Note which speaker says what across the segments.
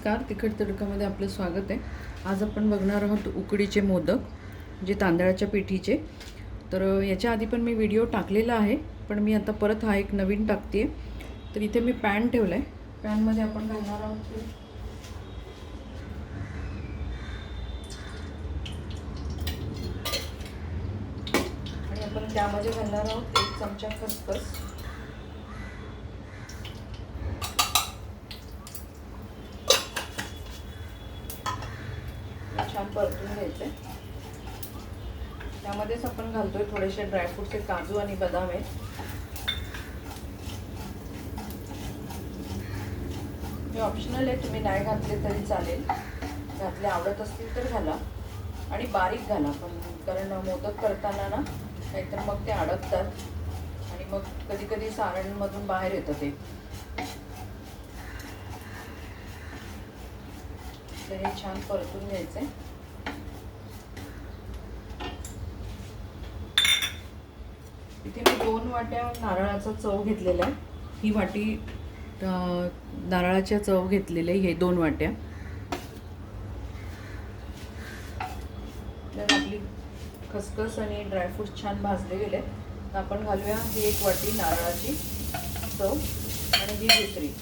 Speaker 1: नमस्कार. तिखट तडकामध्ये आपलं स्वागत आहे. आज आपण बघणार आहोत उकडीचे मोदक जे तांदळाच्या पिठीचे. तर याच्या आधी पण मी व्हिडिओ टाकलेला आहे पण मी आता परत हा एक नवीन टाकते तर इथे मी पॅन ठेवला आहे पॅनमध्ये आपण घालणार आहोत आणि आपण त्यामध्ये घालणार आहोत एक चमचा खसखस हे छान परतून घ्यायचे त्यामध्येच आपण घालतोय थोडेसे ड्रायफ्रूटचे काजू आणि बदाम आहेत. हे ऑप्शनल आहे तुम्ही नाही घातले तरी चालेल. घातले आवडत असतील तर घाला आणि बारीक घाला पण कारण मोदक करताना ना नाहीतर मग ते अडकतात आणि मग कधी कधी सारणमधून बाहेर येतं ते. तर हे छान परतून घ्यायचे आहे मी दोन वाट्या नारळाचा चव घेतलेला आहे. ही वाटी नारळाच्या चव घेतलेले हे दोन वाट्या. तर आपली खसखस आणि ड्रायफ्रूट छान भाजले गेले तर आपण घालूया ही एक वाटी नारळाची चव आणि ही दुसरी.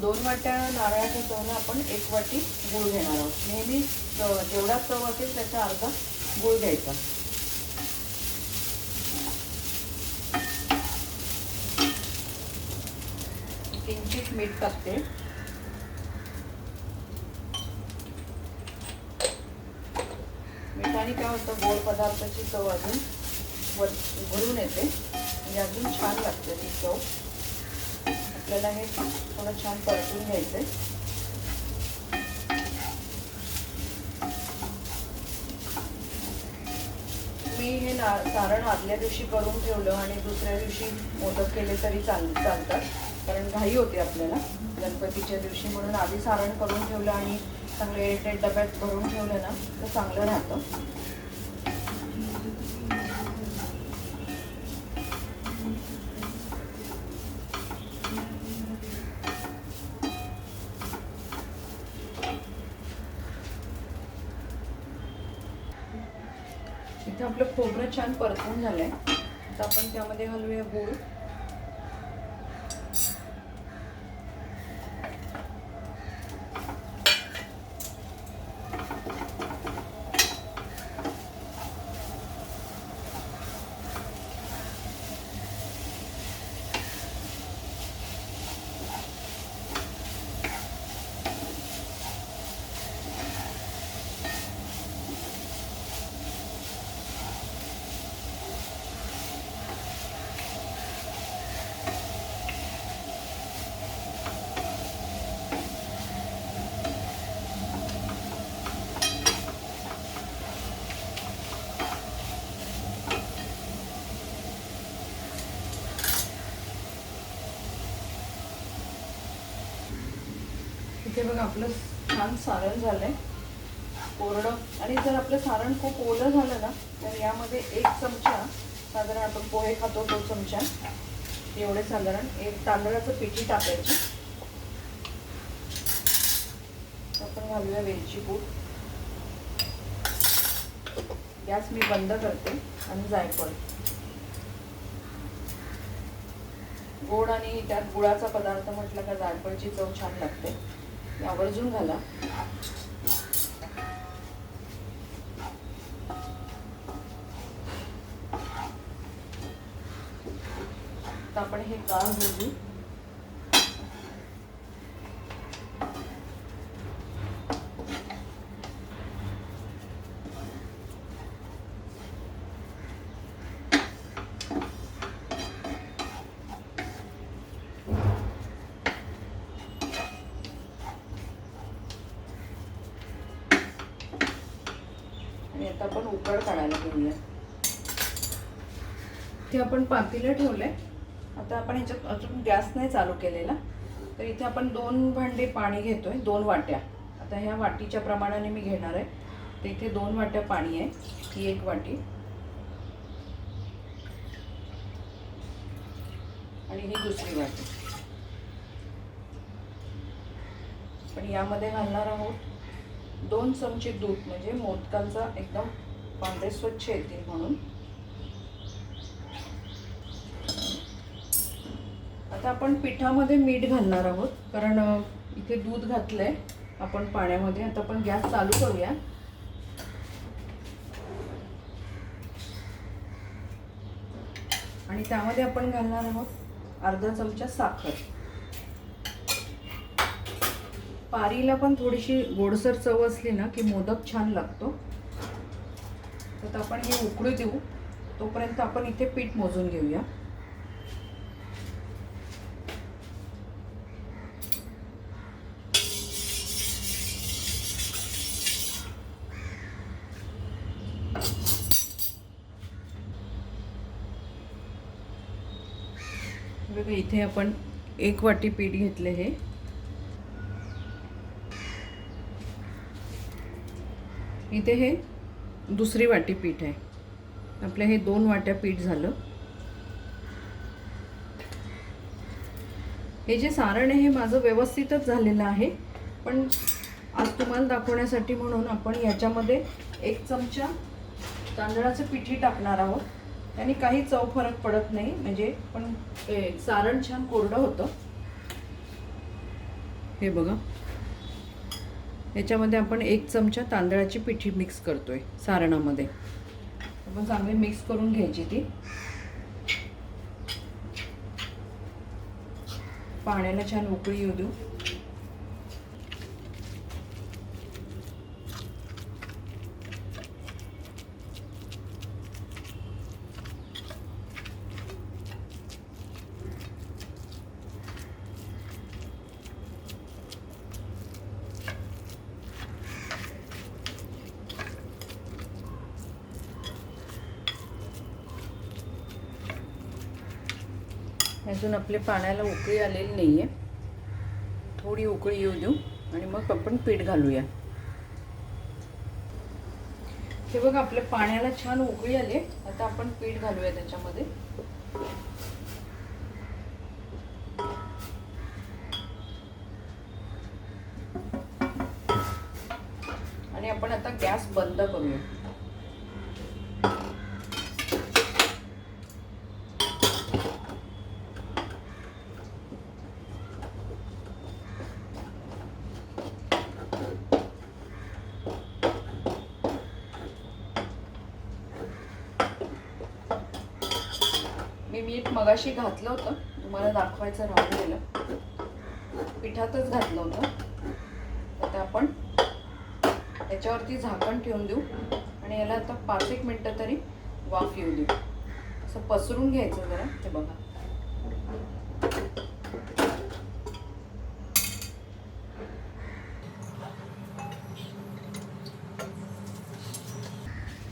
Speaker 1: दोन वाट्या नारळाच्या चवला आपण एक वाटी गूळ घेणार आहोत. नेहमी जेवढा चव असेल त्याचा अर्धा गूळ घ्यायचा. किंचित मीठ टाकते. मिठाने काय होतं गोड पदार्थाची चव अजून वर भरून येते. आणि अजून छान लागते ती चव. आपल्याला हे थोडं छान परतून घ्यायचं मी हे ना सारण आदल्या दिवशी करून ठेवलं आणि दुसऱ्या दिवशी मोदक केले तरी चाल चालतात. कारण घाई होते आपल्याला. गणपतीच्या दिवशी म्हणून आधी सारण करून ठेवलं आणि चांगले एअरटेट डब्यात भरून ठेवलं ना तर चांगलं राहतं. खोबरं छान परतून झालंय. तर आपण त्यामध्ये घालूया गूळ. इथे आपलं छान सारण झालंय. कोरडं. आणि जर आपलं सारण खूप ओलं झालं ना तर यामध्ये एक चमचा साधारण आपण पोहे खातो तो चमचा. एवढे साधारण. एक तांदळाचं पिठी टाकायची. आपण घालूया वेलची पूड. गॅस मी बंद करते आणि जायफळ गोड आणि त्यात गुळाचा पदार्थ म्हटलं का जायफळची चव छान लागते. आवर्जून घाला. आपण हे गाळ भाजू आणि आता आपण उकड काढायला घेऊया इथे आपण पातेलं ठेवलंय. आता आपण ह्याच्यात अजून गॅस नाही चालू केलेला. तर इथे आपण दोन भांडे पाणी घेतोय दोन वाट्या. आता ह्या वाटीच्या प्रमाणाने मी घेणार आहे. तर इथे दोन वाट्या पाणी आहे ही एक वाटी. आणि ही दुसरी वाटी. पण यामध्ये घालणार आहोत दोन चमचे दूध म्हणजे मोदकांचा एकदम पांढरे स्वच्छ येतील म्हणून. आता आपण पिठामध्ये मीठ घालणार आहोत कारण इथे दूध घातलंय आपण पाण्यामध्ये. आता आपण गॅस चालू करूया. आणि त्यामध्ये आपण घालणार आहोत अर्धा चमचा साखर. पारीला पण थोडीशी गोडसर चव असली ना की मोदक छान लागतो. तर आपण हे उकळू देऊ. तोपर्यंत आपण इथे पीठ मोजून घेऊया बघा इथे आपण एक वाटी पीठ घेतले हे. इथे हे दुसरी वाटी पीठ आहे. आपलं हे दोन वाट्या पीठ झालं. हे जे सारण आहे हे माझं व्यवस्थितच झालेलं आहे. पण आज तुम्हाला दाखवण्यासाठी म्हणून आपण याच्यामध्ये एक चमचा तांदळाचं पिठी टाकणार आहोत. त्याने काही चव फरक पडत नाही म्हणजे पण सारण छान कोरडं होतं. हे बघा. याच्यामध्ये आपण एक चमचा तांदळाची पिठी मिक्स करतोय सारणामध्ये. आपण चांगली मिक्स करून घ्यायची ती. पाण्याला छान उकळी येऊ देऊ. अजून आपले पाण्याला उकळी आलेली नाही आहे थोडी उकळी येऊ देऊ आणि मग आपण पीठ घालूया. हे बघ आपल्या पाण्याला छान उकळी आली. आता आपण पीठ घालूया त्याच्यामध्ये आणि आपण आता गॅस बंद करूया मी मीठ मगाशी घातलं होतं. तुम्हाला दाखवायचं राहून गेलं. पिठातच घातलं होतं. आता आपण याच्यावरती झाकण ठेवून देऊ. आणि याला आता पाच एक मिनटं तरी वाफ येऊ देऊ. असं पसरून घ्यायचं जरा. ते बघा.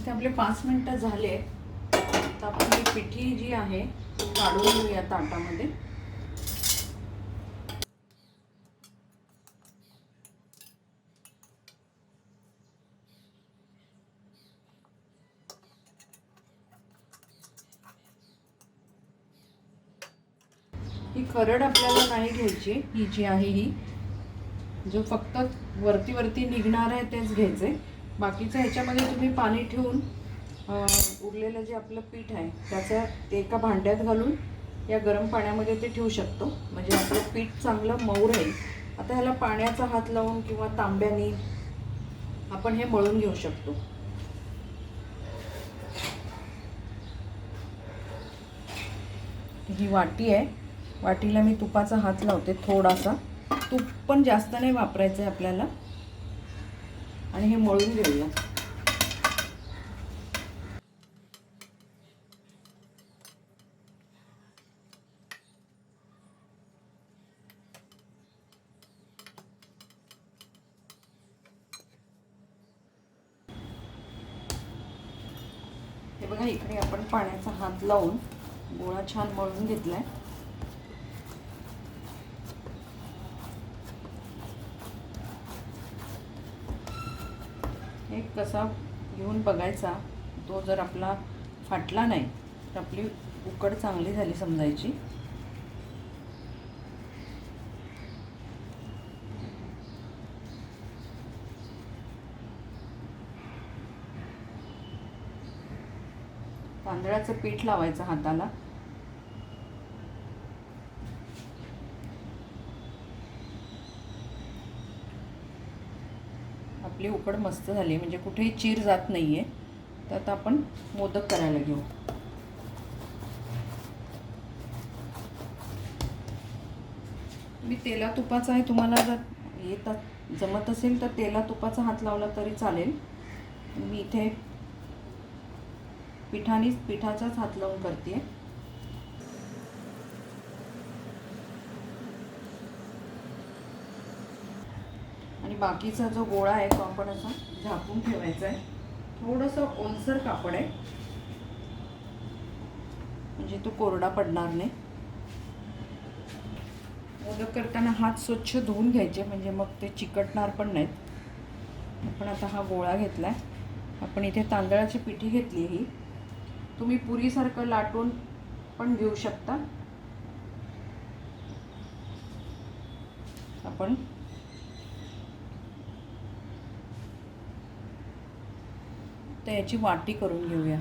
Speaker 1: ते आपले पाच मिनटं झाले. आता आपण ही पिठी जी आहे काढून घेऊया ताटामध्ये. ही खरड आपल्याला नाही घ्यायची ही जी आहे ही. जो फक्त वरती वरती निघणार आहे तेच घ्यायचे बाकीचं ह्याच्यामध्ये तुम्ही पाणी ठेवून उरलेलं जे आपलं पीठ आहे त्याचं ते एका भांड्यात घालून या गरम पाण्यामध्ये ते ठेवू शकतो. म्हणजे आपलं पीठ चांगलं मऊ राहील. आता ह्याला पाण्याचा हात लावून किंवा तांब्यानी आपण हे मळून घेऊ शकतो. ही वाटी आहे. वाटीला मी तुपाचा हात लावते थोडासा. तूप पण जास्त नाही वापरायचं आहे आपल्याला. आणि हे मळून घेऊया हे बघा इकडे आपण पाण्याचा हात लावून गोळा छान मळून घेतला आहे एक कसा घेऊन बघायचा तो जर आपला फाटला नाही तर आपली उकड चांगली झाली समजायची. तांदळाचं पीठ लावायचं हाताला. आपली उकड मस्त झाली म्हणजे कुठेही चीर जात नाही आहे तर आता आपण मोदक करायला घेऊ. मी तेला तुपाचा आहे तुम्हाला जर येतात जमत असेल तर तेला तुपाचा हात लावला तरी चालेल. मी इथे पिठानेच पिठाचाच हात लावून करते. आणि बाकीचा जो गोळा आहे तो आपण असा झाकून ठेवायचा आहे. थोडंसं ओलसर कापड आहे. म्हणजे तो कोरडा पडणार नाही. मोदक करताना हात स्वच्छ धुवून घ्यायचे म्हणजे मग ते चिकटणार पण नाहीत. आपण आता हा गोळा घेतला आहे आपण इथे तांदळाची पिठी घेतली ही. तुम्ही पुरीसारखं लाटून पण घेऊ शकता. आपण तर याची वाटी करून घेऊया.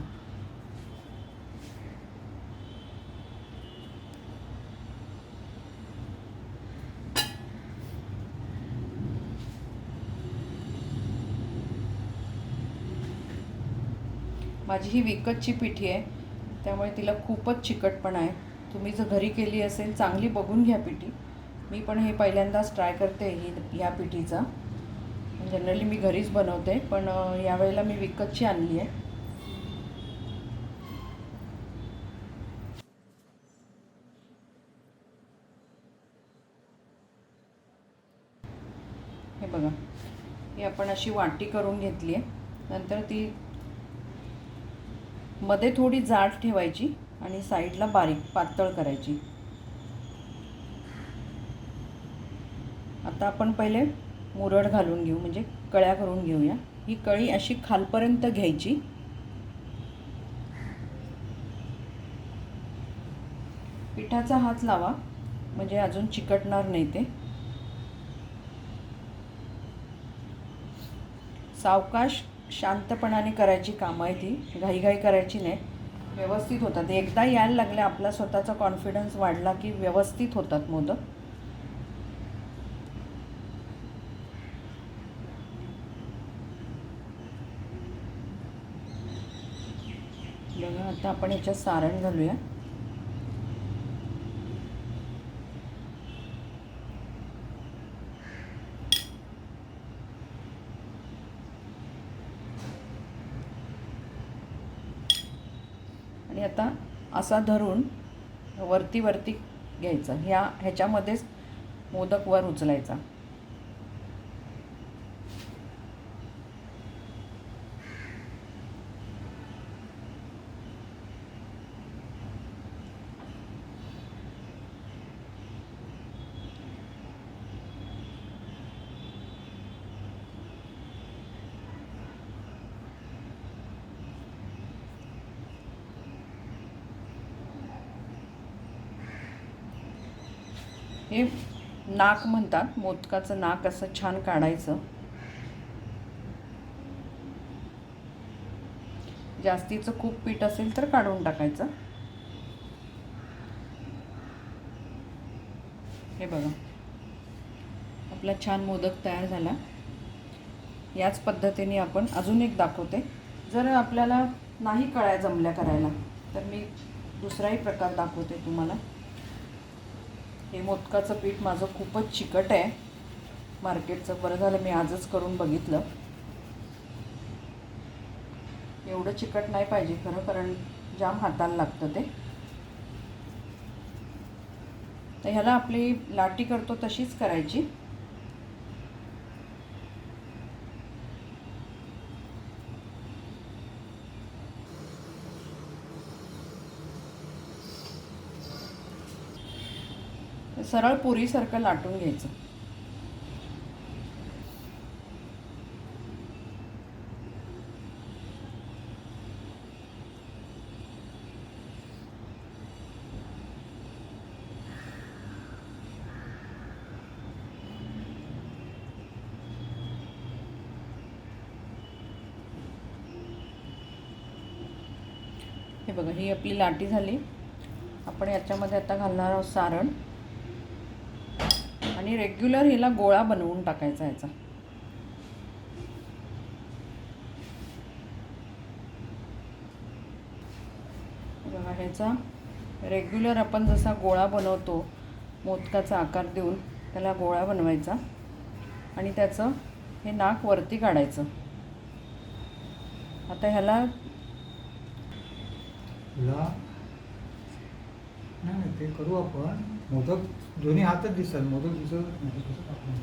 Speaker 1: माझी ही विकतची पिठी आहे. त्यामुळे तिला खूपच चिकटपणा आहे. तुम्ही जर घरी केली असेल चांगली बघून घ्या पिठी. मी पण हे पहिल्यांदाच ट्राय करते ही या पिठीचा. जनरली मी घरीच बनवते पण यावेळेला मी विकतची आणली आहे. हे बघा. ही आपण अशी वाटी करून घेतली आहे. नंतर ती मध्ये थोडी जाड ठेवायची आणि साईडला बारीक पातळ करायची. आता आपण पहिले मुरड घालून घेऊ म्हणजे कळ्या करून घेऊया. ही कळी अशी खालपर्यंत घ्यायची. पिठाचा हात लावा म्हणजे अजून चिकटणार नाही ते. सावकाश शांतपणाने करायची कामं आहे ती घाईघाई करायची नाही व्यवस्थित होतात. एकदा यायला लागले आपला स्वतःचा कॉन्फिडन्स वाढला की व्यवस्थित होतात मोदक. बघा आता आपण याच्यात सारण घालूया. आता असा धरून वरती वरती घ्यायचा. ह्या ह्याच्यामध्येच मोदक वर उचलायचा हे नाक म्हणतात मोदकाचं नाक असं छान काढायचं. जास्तीचं खूप पीठ असेल तर काढून टाकायचं. हे बघा. आपला छान मोदक तयार झाला. याच पद्धतीने आपण अजून एक दाखवते. जर आपल्याला नाही कळाय जमल्या करायला तर मी दुसराही प्रकार दाखवते तुम्हाला. हे मोदकाचं पीठ माझं खूपच चिकट आहे. मार्केटचं बरं झालं मी आजच करून बघितलं. एवढं चिकट नाही पाहिजे खरं कारण जाम हाताला लागतं ते. तर ह्याला आपली लाटी करतो तशीच करायची. सरळ पुरीसारखं लाटून घ्यायचं. हे बघा ही आपली लाटी झाली. आपण याच्यामध्ये आता घालणार आहोत सारण. आणि रेग्युलर हिला गोळा बनवून टाकायचा याचा बघा ह्याचा रेग्युलर आपण जसा गोळा बनवतो मोदकाचा आकार देऊन त्याला गोळा बनवायचा आणि त्याचं हे नाक वरती काढायचं. आता ह्याला
Speaker 2: नाही ते करू आपण. मोदक दोन्ही हातच दिसल मोदक दिसत नाही?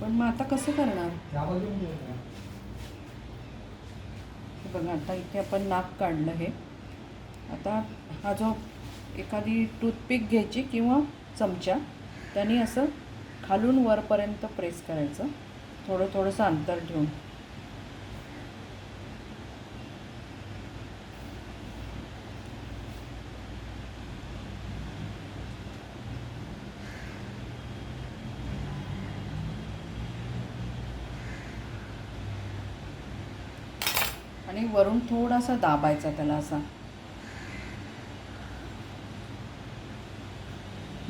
Speaker 1: पण मग आता कसं करणार
Speaker 2: त्या बाजूने करूया.
Speaker 1: हे बघा आता इथे आपण नाक काढलं हे आता हा जो एखादी टूथपिक घ्यायची किंवा चमचा त्याने असं खालून वरपर्यंत प्रेस करायचं थोडं थोडंसं अंतर ठेवून आणि वरून थोडासा दाबायचा त्याला असा.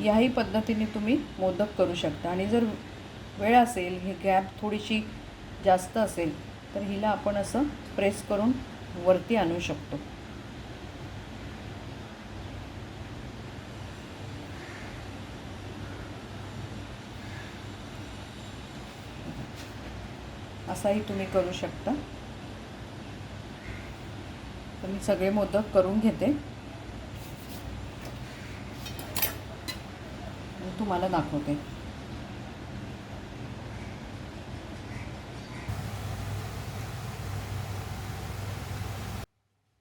Speaker 1: याही पद्धतीने तुम्ही मोदक करू शकता. आणि जर वेळ असेल ही गॅप थोडीशी जास्त असेल तर हिला आपण असं प्रेस करून वरती आणू शकतो. असाही तुम्ही करू शकता. मी सगळे मोदक करून घेते. तुम्हाला दाखवते.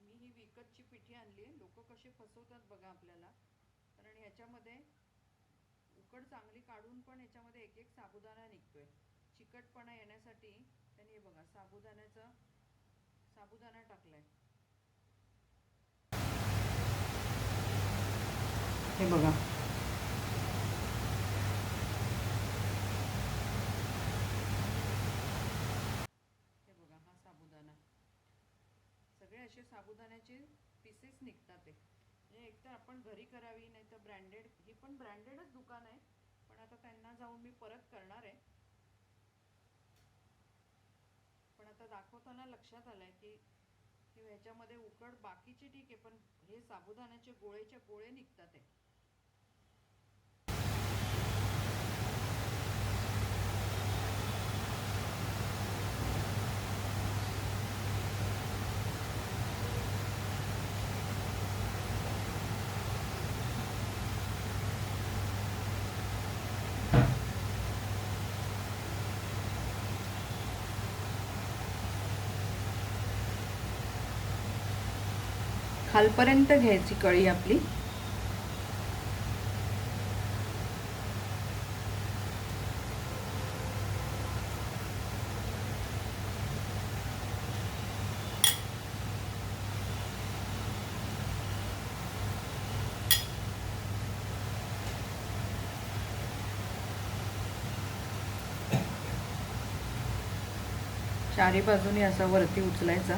Speaker 1: मी ही विकतची पिठी आणली लोक कसे फसवतात बघा आपल्याला. कारण ह्याच्यामध्ये उकड चांगली काढून पण ह्याच्यामध्ये एक एक साबुदाणा निघतोय. चिकटपणा येण्यासाठी त्यांनी हे बघा साबुदाण्याचा साबुदाणा टाकलाय. हे बघा. हे बघा हा साबुदाणा. सगळे असे साबुदाण्याचे पीसेस निघतात ते. एकतर आपण घरी करावी नाही तर ब्रँडेड ही पण ब्रँडेडच दुकान आहे. पण आता त्यांना जाऊन मी परत करणार आहे. पण आता दाखवताना लक्षात आलंय की की ह्याच्यामध्ये उकड बाकीची ठीक आहे पण हे साबुदाण्याचे गोळेचे गोळे निघतात आहे खालपर्यंत घ्यायची कळी आपली. चारी बाजूने असा वरती उचलायचा.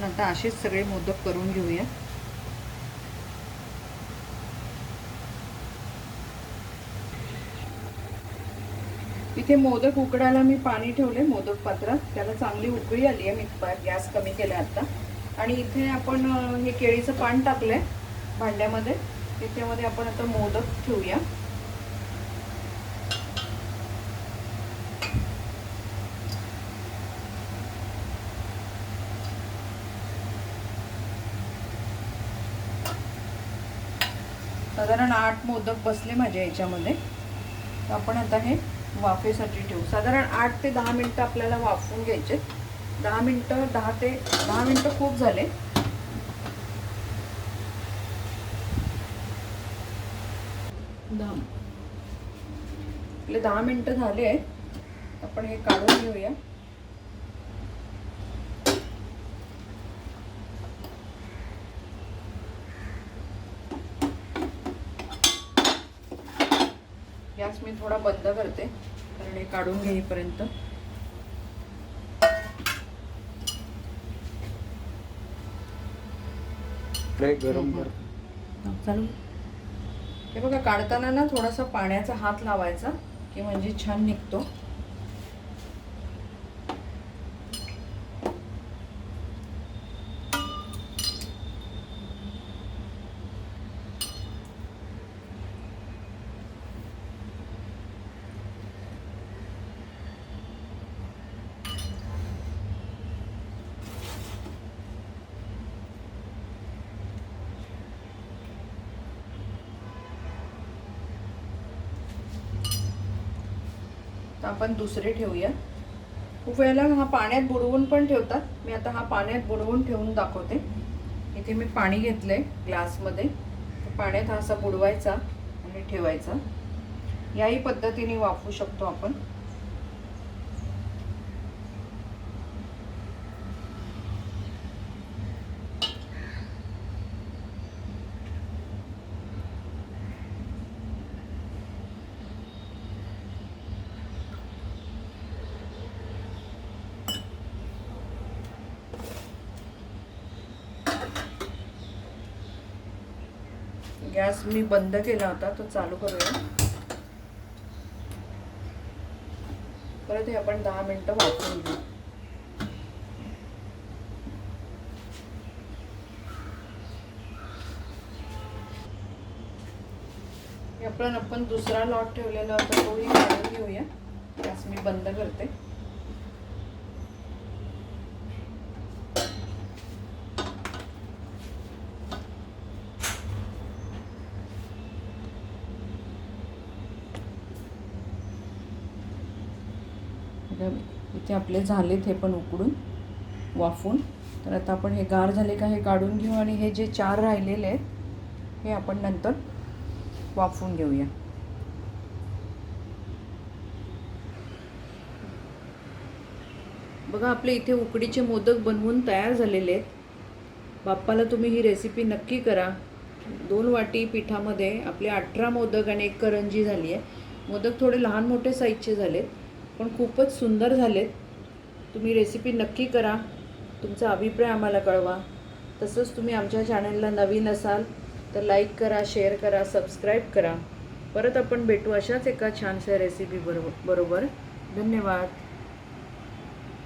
Speaker 1: आपण आता असेच सगळे मोदक करून घेऊया. इथे मोदक उकडायला मी पाणी ठेवले मोदक पात्रात. त्याला चांगली उकळी आली आहे मी गॅस कमी केला आता. आणि इथे आपण हे केळीचं पान टाकलंय भांड्यामध्ये. त्याच्यामध्ये आपण आता मोदक ठेवूया. साधारण आठ मोदक बसले माझ्या याच्यामध्ये. तर आपण आता हे वाफेसाठी ठेवू. साधारण आठ ते दहा मिनटं आपल्याला वाफवून घ्यायचे. दहा मिनटं दहा ते दहा मिनटं खूप झाले. दहा. आपले दहा मिनटं झाले आहेत. आपण हे काढून घेऊया गॅस मी थोडा बंद करते. कारण हे काढून घेईपर्यंत
Speaker 2: गरम
Speaker 1: चालू. हे बघा काढताना ना थोडासा पाण्याचा हात लावायचा की म्हणजे छान निघतो. आपण दुसरे ठेवूया. खूप वेळेला हा पाण्यात बुडवून पण ठेवतात. मी आता हा पाण्यात बुडवून ठेवून दाखवते. इथे मी पाणी घेतलं आहे ग्लासमध्ये पाण्यात हा असा बुडवायचा आणि ठेवायचा. याही पद्धतीने वापरू शकतो आपण. गॅस मी बंद केला होता तो चालू करूया. परत हे आपण दहा मिनटं वापरून घेऊ. आपण आपण दुसरा लॉट ठेवलेला होता तोही काढून घेऊया. गॅस मी बंद करते. आता इथे आपले झालेत हे पण उकडून वाफून. तर आता आपण हे गार झाले का हे काढून घेऊ आणि हे जे चार राहिलेले आहेत हे आपण नंतर वाफवून घेऊया. बघा आपले इथे उकडीचे मोदक बनवून तयार झालेले आहेत. बाप्पाला तुम्ही ही रेसिपी नक्की करा. दोन वाटी पिठामध्ये आपले अठरा मोदक आणि एक करंजी झाली आहे. मोदक थोडे लहान मोठे साईजचे झालेत. पण खूपच सुंदर झालेत. तुम्ही रेसिपी नक्की करा. तुमचा अभिप्राय आम्हाला कळवा. तसंच तुम्ही आमच्या चॅनलला नवीन असाल तर लाईक करा शेअर करा सबस्क्राईब करा. परत आपण भेटू अशाच एका छानशा रेसिपी बरोबर बरोबर. धन्यवाद.